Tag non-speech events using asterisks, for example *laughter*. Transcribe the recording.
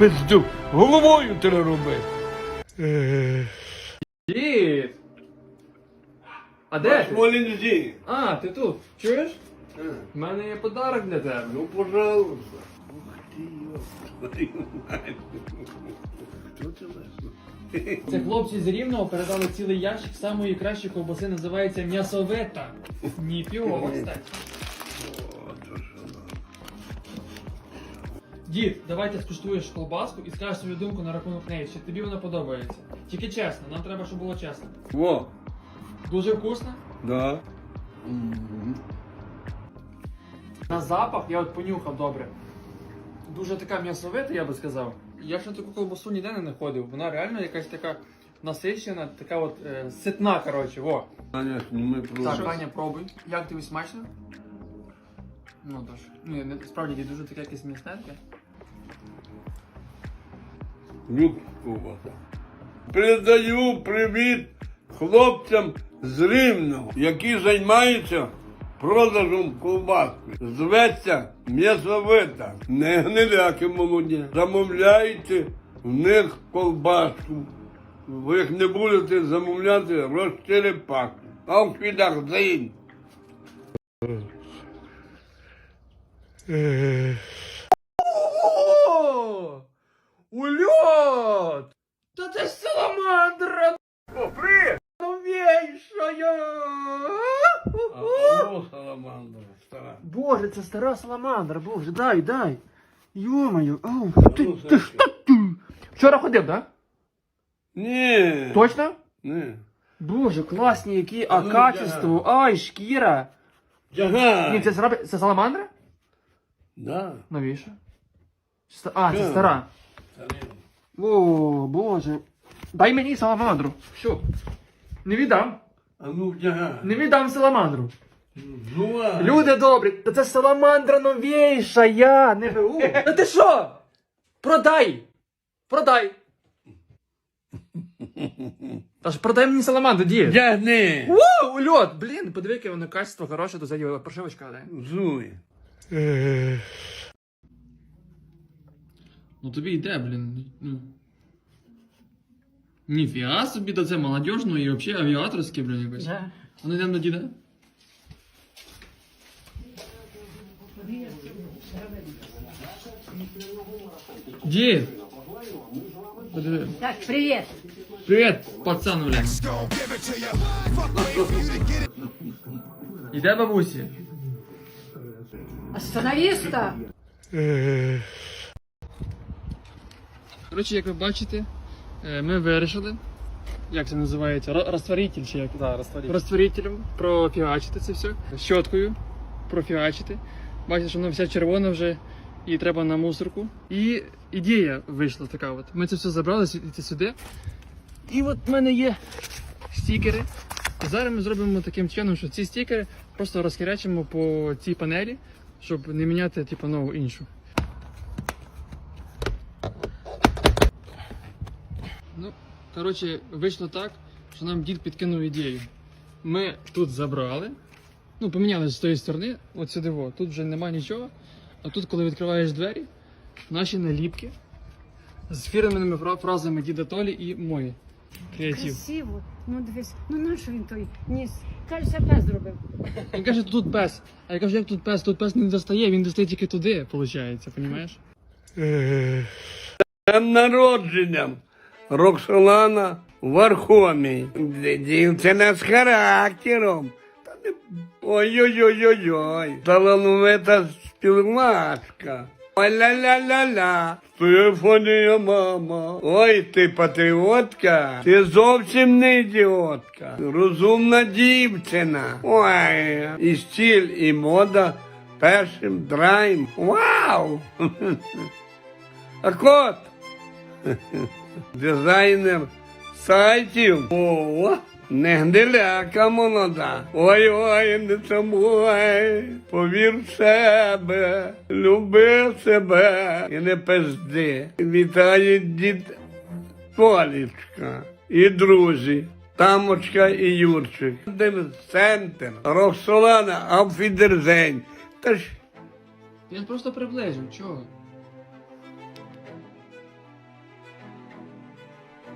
пизду. Головою треба робити. Дід! А де ти? А, ти тут. Чуєш? У мене є подарок для тебе. Ну, пожалуйста. Ух ти. Хто це нас? Це хлопці з Рівного передали цілий ящик самої кращої ковбаси, називається м'ясовита. Ніфіго, кстати. Дід, давай ти скуштуєш колбаску і скажеш свою думку на рахунок неї, чи тобі вона подобається. Тільки чесно, нам треба, щоб було чесно. Во, Дуже вкусно. да. На запах я от понюхав добре. Дуже така м'ясовита, я би сказав. Я ще таку колбасу ніде не знаходив. Вона реально якась така насичена, така от е, ситна, коротше, во. Аня, сніми Так, просто. Ваня, пробуй. Як тобі смачно? Ну тож. Не, справді дуже таке якесь м'ясненьке. Люб. Передаю привіт хлопцям з Рівного, які займаються продажем ковбаски. Зветься м'ясовита. Не гниляки молоді. Замовляйте в них колбаску. Ви їх не будете замовляти розчерепак. Auf Wiedersehen. О! Ульот! Та це ж Новейшая! О, саламандра, стара. Боже, це стара саламандра, боже, дай, дай. Йо-моє, ау, ти, Ну, ти що ти? Вчора ходив, так? Ні. Точно? Ні. Боже, класні які, а Ну, качество, ай, шкіра. Ні, це, сра- це саламандра? Да. Навіщо? Ста- А, це стара. О, боже. Дай мені саламандру. Що? Не віддам. А ну вдягай. Не віддам саламандру. Жува. Люди добрі, та це саламандра новіша, я не ГУ. *laughs* Та ти що? Продай! Продай! Та ж продай мені саламандру, дід. Вдягни. О, ульот! Блін, подиви, яке воно качество хороше, то ззаді прошивочка, дай. Зуй. Ну тобі йде, блін. Ну. Ніфіга собі, то це молодіжно і взагалі авіаторське, блін, якось. Да. А ну йдемо до діда. Дід! Подиви. Так, привет. Привіт, пацан, блін. Іде бабусі. Остановиста. Коротше, як ви бачите, ми вирішили, як це називається, Ро- розтворитель чи як? Да, розтворіть. Розтворителем профігачити це все. Щоткою профігачити. Бачите, що воно вся червона вже і треба на мусорку. І ідея вийшла така. от. Ми це все забрали сюди. І от в мене є стікери. І зараз ми зробимо таким чином, що ці стікери просто розхерячимо по цій панелі, щоб не міняти типу, нову іншу. Ну, коротше, вийшло так, що нам дід підкинув ідею. Ми тут забрали, ну, поміняли з тої сторони, от сюди, во. тут вже немає нічого. А тут, коли відкриваєш двері, наші наліпки з фірменними фразами діда Толі і мої. Креатив. Красиво. Ну дивись, ну нащо він той ніс? Каже, пес зробив. Він каже, тут пес. А я кажу, як тут пес? Тут пес не достає, він достає тільки туди, виходить, розумієш? Днем народженням. Роксолана Вархомій. Дівчина з характером. Ой-ой-ой-ой-ой. Талановита співачка. Ой ля-ля-ля-ля. Стефанія мама. Ой, ти патріотка. Ти зовсім не ідіотка. Розумна дівчина. Ой, і стіль, і мода першим драйм. Вау! *laughs* А кот. *laughs* Дизайнер сайтів. О, не гниляка молода. Ой-ой, не самуй. Повір в себе, люби себе і не пизди. Вітає дід Толічка і друзі. Тамочка і Юрчик. Центр. Роксолана, Ауфідерзень. Та ж Я просто приближу, чого?